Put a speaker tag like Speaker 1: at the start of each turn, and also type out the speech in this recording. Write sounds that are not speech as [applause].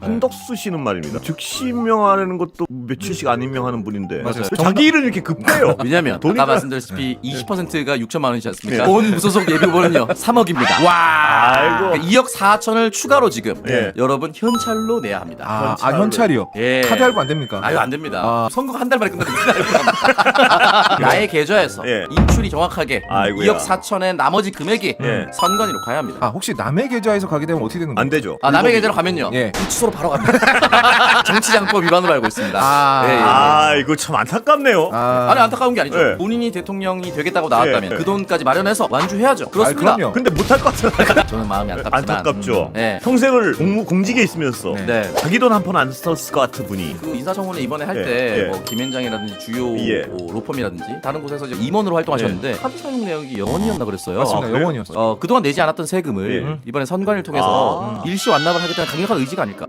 Speaker 1: 한덕수 씨는 말입니다. 즉시 임명하는 것도 며칠씩 안 임명하는 분인데
Speaker 2: 맞아요.
Speaker 1: 왜 자기 이름 이렇게 급해요. [laughs]
Speaker 3: 왜냐면
Speaker 1: 돈이
Speaker 3: 아까
Speaker 1: 나-
Speaker 3: 말씀드렸다시피 20%가 6천만 원이지 않습니까?
Speaker 1: 네.
Speaker 3: 온 무소속 예비 후보는요 3억입니다. [laughs]
Speaker 2: 와.
Speaker 1: 아이고.
Speaker 3: 2억 4천을 추가로 지금
Speaker 1: 예.
Speaker 3: 여러분 현찰로 내야 합니다.
Speaker 2: 아, 아. 현찰이요.
Speaker 3: 예.
Speaker 2: 카드 할부 안 됩니까?
Speaker 3: 아유 안 됩니다.
Speaker 2: 아.
Speaker 3: 선거 한 달 만에 끝납니다. 나의 [laughs] 계좌에서
Speaker 1: 예.
Speaker 3: 인출이 정확하게
Speaker 1: 아이고야.
Speaker 3: 2억 4천의 나머지 금액이
Speaker 1: 예.
Speaker 3: 선관위로 가야 합니다.
Speaker 2: 아 혹시 남의 계좌에서 가게 되면 어떻게 되는 거예요?
Speaker 1: 안 되죠.
Speaker 3: 아, 남의 계좌로 가면요.
Speaker 2: 예.
Speaker 3: 구치소로 바로 갑니다. [laughs] 정치장법 위반으로 알고 있습니다.
Speaker 2: 아.
Speaker 3: 예, 예.
Speaker 1: 아 이거 참 안타깝네요.
Speaker 2: 아,
Speaker 3: 아니 안타까운 게 아니죠.
Speaker 1: 예.
Speaker 3: 본인이 대통령이 되겠다고 나왔다면
Speaker 1: 예, 예.
Speaker 3: 그 돈까지 마련해서 완주해야죠. 그렇습니다.
Speaker 2: 아, 그럼요.
Speaker 1: 근데 못할 것 같아. [laughs]
Speaker 3: 저는 마음이 안타깝지만
Speaker 1: 안타깝죠.
Speaker 3: 네.
Speaker 1: 평생을 공무 공직에 있으면서
Speaker 2: 네.
Speaker 3: 네.
Speaker 1: 자기 돈 한 푼 안 썼을 것 같은 분이
Speaker 3: 그 인사청문회 이번에 할
Speaker 1: 예,
Speaker 3: 때
Speaker 1: 예.
Speaker 3: 뭐 김현장이라든지 주요
Speaker 1: 예.
Speaker 3: 뭐 로펌이라든지 다른 곳에서 이제 임원으로 활동하셨는데 카드 사용 내역이 영원이었나 그랬어요.
Speaker 2: 맞습니다.
Speaker 1: 그래요?
Speaker 2: 영원이었어.
Speaker 3: 어, 그동안 내지 않았던 세금을
Speaker 1: 예.
Speaker 3: 이번에 선관위를 통해서
Speaker 1: 아.
Speaker 3: 일시 완납을 하겠다는 강력한 의지가 아닐까.